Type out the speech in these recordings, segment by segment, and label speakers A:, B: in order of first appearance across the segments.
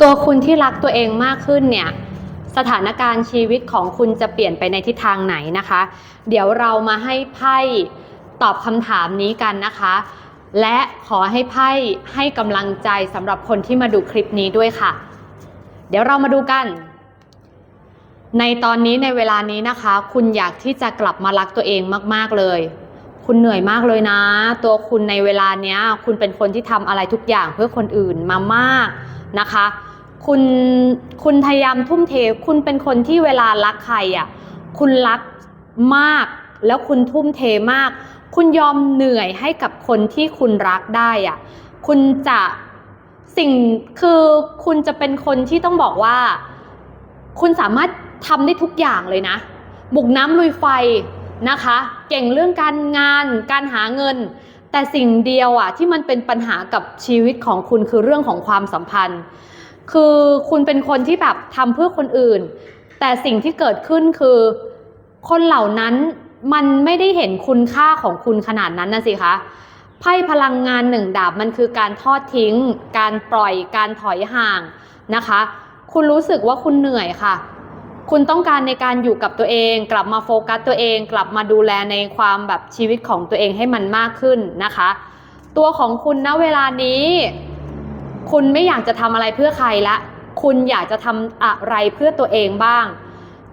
A: ตัวคุณที่รักตัวเองมากขึ้นเนี่ยสถานการณ์ชีวิตของคุณจะเปลี่ยนไปในทิศทางไหนนะคะ เดี๋ยวเรามาให้ไพ่ตอบคำถามนี้กันนะคะ และขอให้ไพ่ให้กำลังใจสำหรับคนที่มาดูคลิปนี้ด้วยค่ะ เดี๋ยวเรามาดูกัน ในตอนนี้ในเวลานี้นะคะ คุณอยากที่จะกลับมารักตัวเองมาก ๆ เลย คุณเหนื่อยมากเลยนะ ตัวคุณในเวลาเนี้ยคุณเป็นคนที่ทำอะไรทุกอย่างเพื่อคนอื่นมามากนะคะ คุณคุณพยายามทุ่มเท คุณเป็นคนที่เวลารักใครอะคุณรักมากแล้วคุณทุ่มเทมาก คุณยอมเหนื่อยให้กับคนที่คุณรักได้อะคุณจะสิ่งคือคุณจะเป็นคนที่ต้องบอกว่า คุณสามารถทำได้ทุกอย่างเลยนะ บุกน้ำลุยไฟนะคะ เก่งเรื่องการงาน การหาเงิน แต่สิ่งเดียวอะที่มันเป็นปัญหากับชีวิตของคุณคือเรื่องของความสัมพันธ์ คือคุณเป็นคนที่แบบทำเพื่อคนอื่น แต่สิ่งที่เกิดขึ้นคือ คนเหล่านั้นมันไม่ได้เห็นคุณค่าของคุณขนาดนั้นนะสิคะไพ่พลังงานหนึ่งดาบมันคือการทอดทิ้ง การปล่อยการถอยห่างนะคะ คุณรู้สึกว่าคุณเหนื่อยค่ะ คุณต้องการในการอยู่กับตัวเอง กลับมาโฟกัสตัวเอง กลับมาดูแลในความแบบชีวิตของตัวเองให้มันมากขึ้นนะคะ ตัวของคุณณเวลานี้ คุณไม่อยากจะทำอะไรเพื่อใครละ คุณอยากจะทำอะไรเพื่อตัวเองบ้าง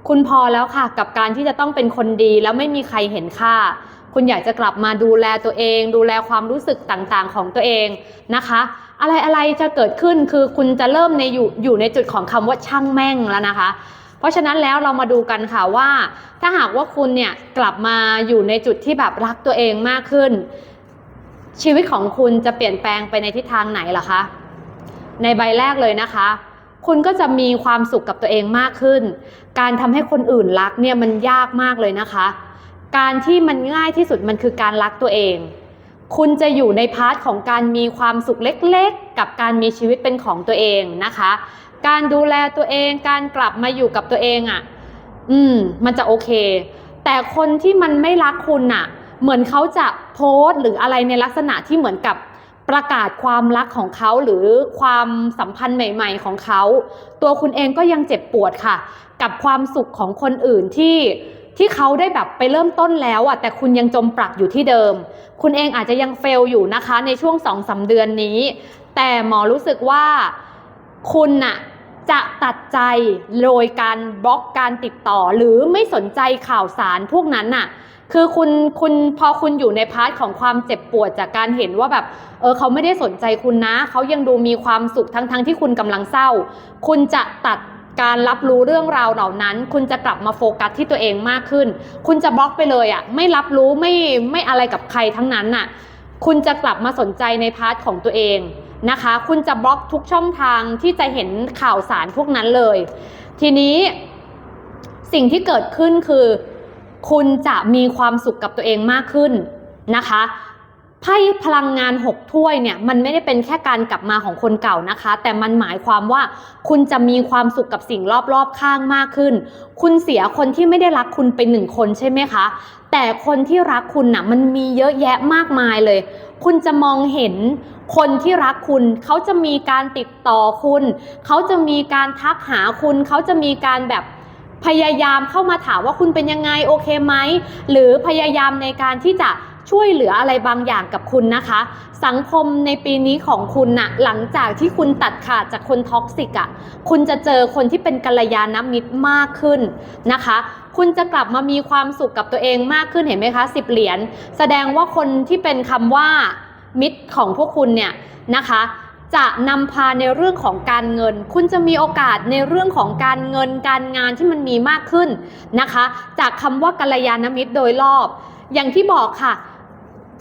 A: คุณพอแล้วค่ะ กับการที่จะต้องเป็นคนดีแล้วไม่มีใครเห็นค่า คุณอยากจะกลับมาดูแลตัวเอง ดูแลความรู้สึกต่างๆ ของตัวเองนะคะ อะไรอะไรจะเกิดขึ้นคือคุณจะเริ่มในอยู่อยู่ในจุดของคำว่าช่างแม่งแล้วนะคะเพราะฉะนั้นแล้วเรามาดูกันค่ะว่า ถ้าหากว่าคุณเนี่ยกลับมาอยู่ในจุดที่แบบรักตัวเองมากขึ้น ชีวิตของคุณจะเปลี่ยนแปลงไปในทิศทางไหนล่ะคะ ในใบแรกเลยนะคะ คุณก็จะมีความสุขกับตัวเองมากขึ้น การทำให้คนอื่นรักเนี่ยมันยากมากเลยนะคะ การที่มันง่ายที่สุดมันคือการรักตัวเอง คุณจะอยู่ในพาร์ทของการมีความสุขเล็กๆ กับการมีชีวิตเป็นของตัวเองนะคะ การดูแลตัวเอง การกลับมาอยู่กับตัวเองอะ่ะ อืม มันจะโอเค แต่คนที่มันไม่รักคุณน่ะ เหมือนเขาจะโพสต์หรืออะไรในลักษณะที่เหมือนกับ ประกาศความรักของเขาหรือความสัมพันธ์ใหม่ ๆ ของเขา ตัวคุณเองก็ยังเจ็บปวดค่ะ กับความสุขของคนอื่นที่ที่เขาได้แบบไปเริ่มต้นแล้วอะแต่คุณยังจมปลักอยู่ที่เดิม คุณเองอาจจะยังเฟลอยู่นะคะในช่วงสองสาเดือนนี้ แต่หมอรู้สึกว่าคุณน่ะ จะตัดใจโดยการบล็อกการติดต่อ หรือไม่สนใจข่าวสารพวกนั้นน่ะ คือคุณคุณพอคุณอยู่ในพาร์ทของความเจ็บปวดจากการเห็นว่าแบบ เออเขาไม่ได้สนใจคุณนะ เขายังดูมีความสุขทั้งๆทที่คุณกำลังเศร้า คุณจะตัดการรับรู้เรื่องราวเหล่านั้น คุณจะกลับมาโฟกัสที่ตัวเองมากขึ้น คุณจะบล็อกไปเลยอะ่ะไม่รับรู้ไม่ไม่อะไรกับใครทั้งนั้นน่ะ คุณจะกลับมาสนใจในพาร์ทของตัวเอง นะคะ คุณจะบล็อกทุกช่องทางที่จะเห็นข่าวสารพวกนั้นเลย ทีนี้สิ่งที่เกิดขึ้นคือ คุณจะมีความสุขกับตัวเองมากขึ้นนะคะ ไพ่พลังงาน 6 ถ้วยเนี่ยมันไม่ได้เป็นแค่การกลับมาของคนเก่านะคะ แต่มันหมายความว่าคุณจะมีความสุขกับสิ่งรอบๆข้างมากขึ้น คุณเสียคนที่ไม่ได้รักคุณไปหนึ่งคนใช่ไหมคะ แต่คนที่รักคุณน่ะมันมีเยอะแยะมากมายเลย คุณจะมองเห็นคนที่รักคุณ เขาจะมีการติดต่อคุณ เขาจะมีการทักหาคุณ เขาจะมีการแบบพยายามเข้ามาถามว่าคุณเป็นยังไงโอเคไหมหรือพยายามในการที่จะ ช่วยเหลืออะไรบางอย่างกับคุณนะคะ สังคมในปีนี้ของคุณนะ่ะหลังจากที่คุณตัดขาดจากคนท็อกซิกอะ่ะคุณจะเจอคนที่เป็นกัลยาณมิตรมากขึ้นนะคะ คุณจะกลับมามีความสุขกับตัวเองมากขึ้นเห็นไหมคะสิบเหรียญแสดงว่าคนที่เป็นคำว่ามิตรของพวกคุณเนี่ยนะคะจะนำพาในเรื่องของการเงิน คุณจะมีโอกาสในเรื่องของการเงินการงานที่มันมีมากขึ้นนะคะ จากคำว่ากัลยาณมิตรโดยรอบ อย่างที่บอกค่ะ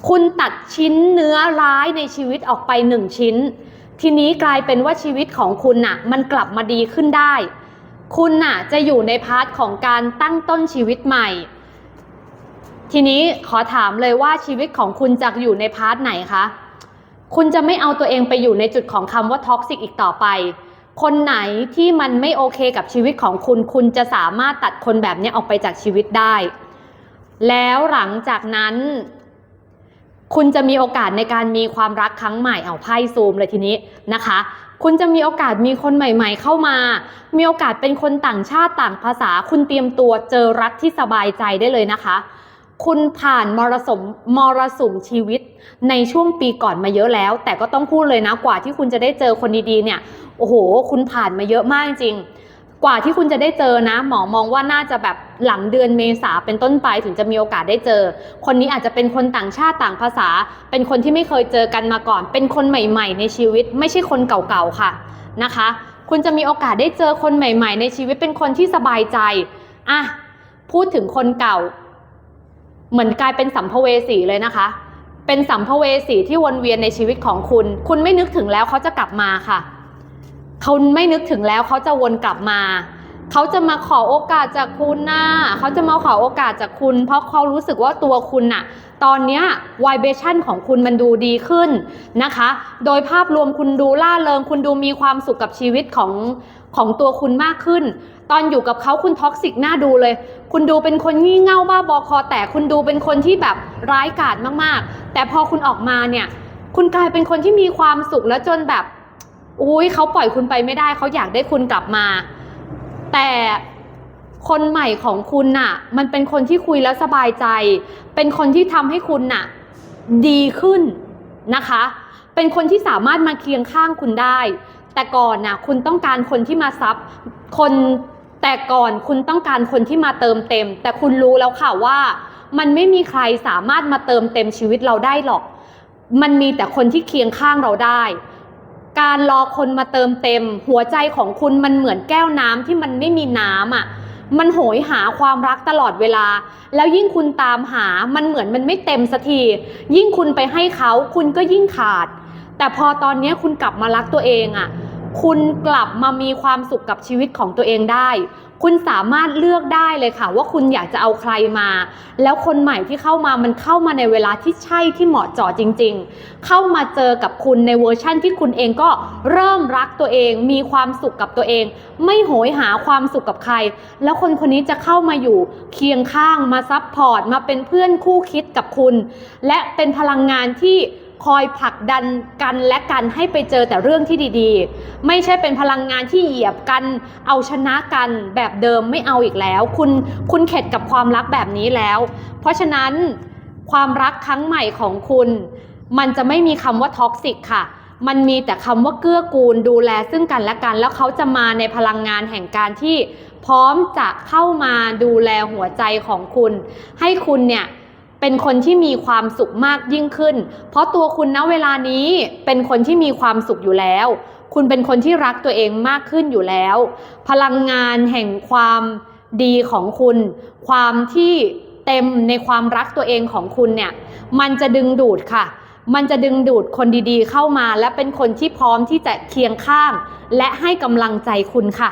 A: คุณตัดชิ้นเนื้อร้ายในชีวิตออกไปหนึ่งชิ้น ทีนี้กลายเป็นว่าชีวิตของคุณน่ะ มันกลับมาดีขึ้นได้ คุณน่ะจะอยู่ในพาร์ทของการตั้งต้นชีวิตใหม่ ทีนี้ขอถามเลยว่าชีวิตของคุณจะอยู่ในพาร์ทไหนคะคุณจะไม่เอาตัวเองไปอยู่ในจุดของคำว่าท็อกซิกอีกต่อไป คนไหนที่มันไม่โอเคกับชีวิตของคุณ คุณจะสามารถตัดคนแบบนี้ออกไปจากชีวิตได้ แล้วหลังจากนั้น คุณจะมีโอกาสในการมีความรักครั้งใหม่เอาไพ่ซูมเลยทีนี้นะคะ คุณจะมีโอกาสมีคนใหม่ ๆ เข้ามา มีโอกาสเป็นคนต่างชาติต่างภาษา คุณเตรียมตัวเจอรักที่สบายใจได้เลยนะคะ คุณผ่านมรสุมมรสุมชีวิตในช่วงปีก่อนมาเยอะแล้ว แต่ก็ต้องพูดเลยนะกว่าที่คุณจะได้เจอคนดีๆเนี่ยโอ้โห คุณผ่านมาเยอะมากจริง กว่าที่คุณจะได้เจอนะ หมอมองว่าน่าจะแบบหลังเดือนเมษาเป็นต้นไปถึงจะมีโอกาสได้เจอ คนนี้อาจจะเป็นคนต่างชาติต่างภาษา เป็นคนที่ไม่เคยเจอกันมาก่อน เป็นคนใหม่ ๆ ในชีวิต ไม่ใช่คนเก่าๆค่ะนะคะ คุณจะมีโอกาสได้เจอคนใหม่ ๆ ในชีวิตเป็นคนที่สบายใจอะพูดถึงคนเก่า เหมือนกลายเป็นสัมภเวสีเลยนะคะ เป็นสัมภเวสีที่วนเวียนในชีวิตของคุณ คุณไม่นึกถึงแล้วเขาจะกลับมาค่ะ เขาไม่นึกถึงแล้วเขาจะวนกลับมา เขาจะมาขอโอกาสจากคุณนะเขาจะมาขอโอกาสจากคุณ เพราะเขารู้สึกว่าตัวคุณน่ะ ตอนนี้วายเบชั่นของคุณมันดูดีขึ้นนะคะ โดยภาพรวมคุณดูล่าเริง คุณดูมีความสุขกับชีวิตของของตัวคุณมากขึ้น ตอนอยู่กับเขาคุณท็อกซิกหน่าดูเลย คุณดูเป็นคนงี่เง่าบ้าบอคอ แต่คุณดูเป็นคนที่แบบร้ายกาจมากๆ แต่พอคุณออกมาเนี่ย คุณกลายเป็นคนที่มีความสุขแล้วจนแบบ อุ้ยเขาปล่อยคุณไปไม่ได้เขาอยากได้คุณกลับมา แต่คนใหม่ของคุณน่ะ มันเป็นคนที่คุยแล้วสบายใจ เป็นคนที่ทำให้คุณน่ะ ดีขึ้นนะคะ เป็นคนที่สามารถมาเคียงข้างคุณได้ แต่ก่อนน่ะ คุณต้องการคนที่มาซับคนแต่ก่อนคุณต้องการคนที่มาเติมเต็ม แต่คุณรู้แล้วค่ะว่า มันไม่มีใครสามารถมาเติมเต็มชีวิตเราได้หรอก มันมีแต่คนที่เคียงข้างเราได้ การรอคนมาเติมเต็ม หัวใจของคุณมันเหมือนแก้วน้ำที่มันไม่มีน้ำอะมันโหยหาความรักตลอดเวลา แล้วยิ่งคุณตามหามันเหมือนมันไม่เต็มสักที ยิ่งคุณไปให้เขาคุณก็ยิ่งขาด แต่พอตอนนี้คุณกลับมารักตัวเองอะ คุณกลับมามีความสุขกับชีวิตของตัวเองได้ คุณสามารถเลือกได้เลยค่ะ ว่าคุณอยากจะเอาใครมา แล้วคนใหม่ที่เข้ามามันเข้ามาในเวลาที่ใช่ที่เหมาะเจาะจริง ๆ เข้ามาเจอกับคุณในเวอร์ชั่นที่คุณเองก็เริ่มรักตัวเอง มีความสุขกับตัวเอง ไม่โหยหาความสุขกับใคร แล้วคนคนนี้จะเข้ามาอยู่เคียงข้างมาซับพอร์ตมาเป็นเพื่อนคู่คิดกับคุณ และเป็นพลังงานที่ คอยผลักดันกันและกันให้ไปเจอแต่เรื่องที่ดีๆ ไม่ใช่เป็นพลังงานที่เหยียบกัน เอาชนะกันแบบเดิมไม่เอาอีกแล้ว คุณคุณเข็ดกับความรักแบบนี้แล้ว เพราะฉะนั้นความรักครั้งใหม่ของคุณ มันจะไม่มีคำว่าท็อกซิกค่ะ มันมีแต่คำว่าเกื้อกูลดูแลซึ่งกันและกัน แล้วเขาจะมาในพลังงานแห่งการที่พร้อมจะเข้ามาดูแลหัวใจของคุณ ให้คุณเนี่ย เป็นคนที่มีความสุขมากยิ่งขึ้น เพราะตัวคุณณเวลานี้เป็นคนที่มีความสุขอยู่แล้ว คุณเป็นคนที่รักตัวเองมากขึ้นอยู่แล้ว พลังงานแห่งความดีของคุณ ความที่เต็มในความรักตัวเองของคุณเนี่ย มันจะดึงดูดค่ะ มันจะดึงดูดคนดีๆเข้ามา และเป็นคนที่พร้อมที่จะเคียงข้าง และให้กำลังใจคุณค่ะ